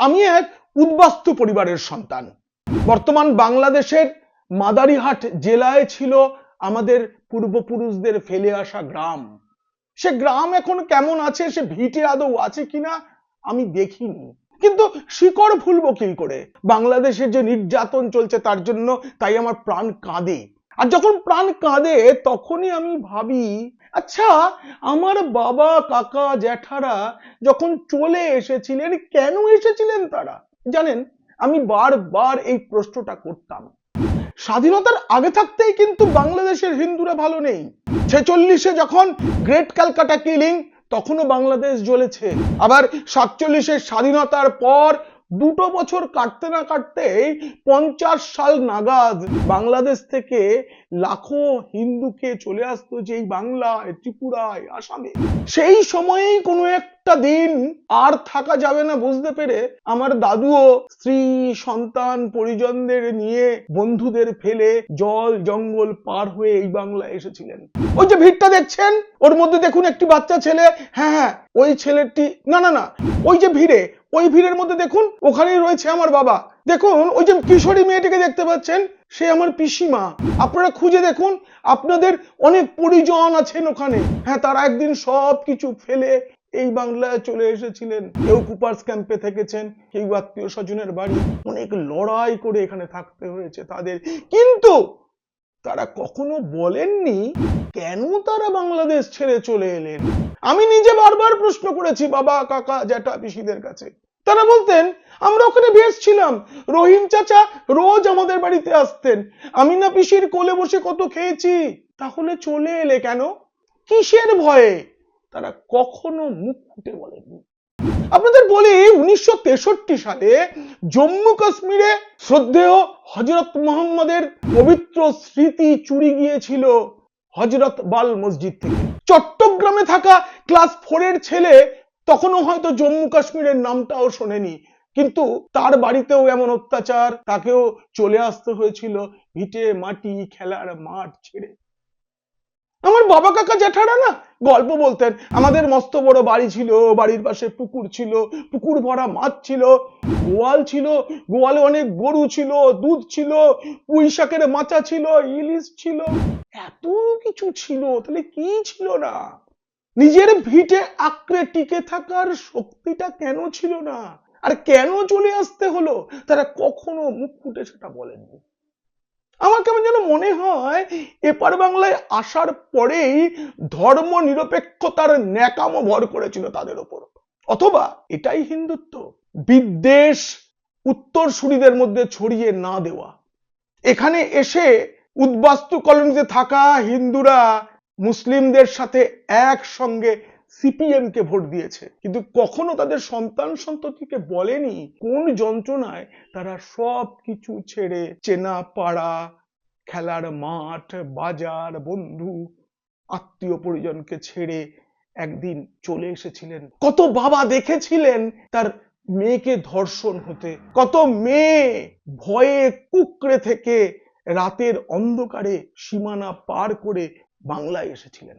আমি এক উদ্বাস্তু পরিবারের সন্তান। বর্তমান বাংলাদেশের মাদারিহাট জেলায় ছিল আমাদের পূর্বপুরুষদের ফেলে আসা গ্রাম। সে গ্রাম এখন কেমন আছে, সে ভিটে আদৌ আছে কিনা, আমি দেখিনি। কিন্তু শিকড় ভুলবো কি করে? বাংলাদেশে যে নির্যাতন চলছে তার জন্য তাই আমার প্রাণ কাঁদে। আর যখন প্রাণ কাঁদে, তখনই আমি ভাবি আচ্ছা আমার বাবা, কাকা, জ্যাঠারা যখন চলে এসেছিলেন, কেন এসেছিলেন তারা? জানেন, আমি বারবার এই প্রশ্নটা করতাম। স্বাধীনতার আগে থাকতেই কিন্তু বাংলাদেশের হিন্দুরা ভালো নেই। ছেচল্লিশে যখন গ্রেট ক্যালকাটা কিলিং, তখনও বাংলাদেশ জ্বলেছে। আবার সাতচল্লিশের স্বাধীনতার পর দুটো বছর কাটতে না কাটতেই পঞ্চাশ সাল নাগাদ বাংলাদেশ থেকে লাখো হিন্দুকে চলে আসতো যে এই বাংলায়, ত্রিপুরায়, আসামে। সেই সময়েই কোনো একটা দিন আর থাকা যাবে না বুঝতে পেরে আমার দাদুও স্ত্রী, সন্তান, পরিজনদের নিয়ে বন্ধুদের ফেলে জল, জঙ্গল পার হয়ে এই বাংলায় এসেছিলেন। ওই যে ভিড়টা দেখছেন? ওর মধ্যে দেখুন একটি বাচ্চা ছেলে। হ্যাঁ হ্যাঁ ওই ছেলেটি না না না, ওই যে ভিড়ে ওই ভিড়ের মধ্যে দেখুন, ওখানেই রয়েছে আমার বাবা। দেখুন, ওই যে কিশোরী মেয়েটিকে দেখতে পাচ্ছেন, সে আমার পিসিমা। আপনারা খুঁজে দেখুন, আপনাদের অনেক পরিজন আছেন ওখানে। হ্যাঁ তারা একদিন সব কিছু ফেলে এই বাংলায় চলে এসেছিলেন। কেউ কুপার্স ক্যাম্পে থেকেছেন, কেউ আত্মীয় স্বজনের বাড়ি। অনেক লড়াই করে এখানে থাকতে হয়েছে তাদের। কিন্তু তারা কখনো বলেননি কেন তারা বাংলাদেশ ছেড়ে চলে এলেন? আমি নিজে বারবার প্রশ্ন করেছি, বাবা, কাকা, জ্যাঠা, পিসিদের কাছে। তারা বলতেন, আমরা ওখানে বেশ ছিলাম। রহিম চাচা রোজ আমাদের বাড়িতে আসতেন। আমি না পিসির কোলে বসে কত খেয়েছি। তাহলে চলে এলে কেন? কিসের ভয়ে? তারা কখনো মুখ ফুটে বলেননি। আপনাদের বলি উনিশশো তেষট্টি সালে জম্মু কাশ্মীরে শ্রদ্ধেয় হজরত মোহাম্মদের পবিত্র স্মৃতি চুরি গিয়েছিল হজরত বাল মসজিদ থেকে। চট্টগ্রামে থাকা ক্লাস ফোরের ছেলে তখনও হয়তো জম্মু কাশ্মীরের নামটাও শোনেনি। কিন্তু তার বাড়িতেও এমন অত্যাচার, তাকেও চলে আসতে হয়েছিল ভিটে মাটি খেলার মাঠ ছেড়ে। আমার বাবা কাকা জ্যাঠারা না, গল্প বলতেন, আমাদের মস্ত বড় বাড়ি ছিল, বাড়ির পাশে পুকুর ছিল, পুকুর ভরা মাছ ছিল, গোয়াল ছিল, গোয়ালে অনেক গরু ছিল, দুধ ছিল পুঁই শাকের মাচা ছিল, ইলিশ ছিল। এত কিছু ছিল, তাহলে কি ছিল না? নিজের ভিটে আঁকড়ে টিকে থাকার শক্তিটা কেন ছিল না? আর কেন চলে আসতে হলো? তারা কখনো মুখ ফুটে সেটা বলেননি। আমার কেমন যেন মনে হয়, এপার বাংলায় আসার পরেই ধর্ম নিরপেক্ষতার ন্যাকামো ভর করেছিল তাদের ওপর। অথবা এটাই হিন্দুত্ব, বিদ্বেষ উত্তরসূরিদের মধ্যে ছড়িয়ে না দেওয়া। এখানে এসে উদ্বাস্তু কলোনিতে থাকা হিন্দুরা মুসলিমদের সাথে একসঙ্গে সিপিএম কে ভোট দিয়েছে। কিন্তু কখনো তাদের সন্তান সন্ততিকে বলেনি কোন যন্ত্রণায় তারা সব কিছু ছেড়ে চেনা পাড়া খেলার মাঠ, বাজার, বন্ধু, আত্মীয় পরিজনকে ছেড়ে একদিন চলে এসেছিলেন। কত বাবা দেখেছিলেন তার মেয়েকে ধর্ষণ হতে। কত মেয়ে ভয়ে কুকড়ে থেকে রাতের অন্ধকারে সীমানা পার করে বাংলায় এসেছিলেন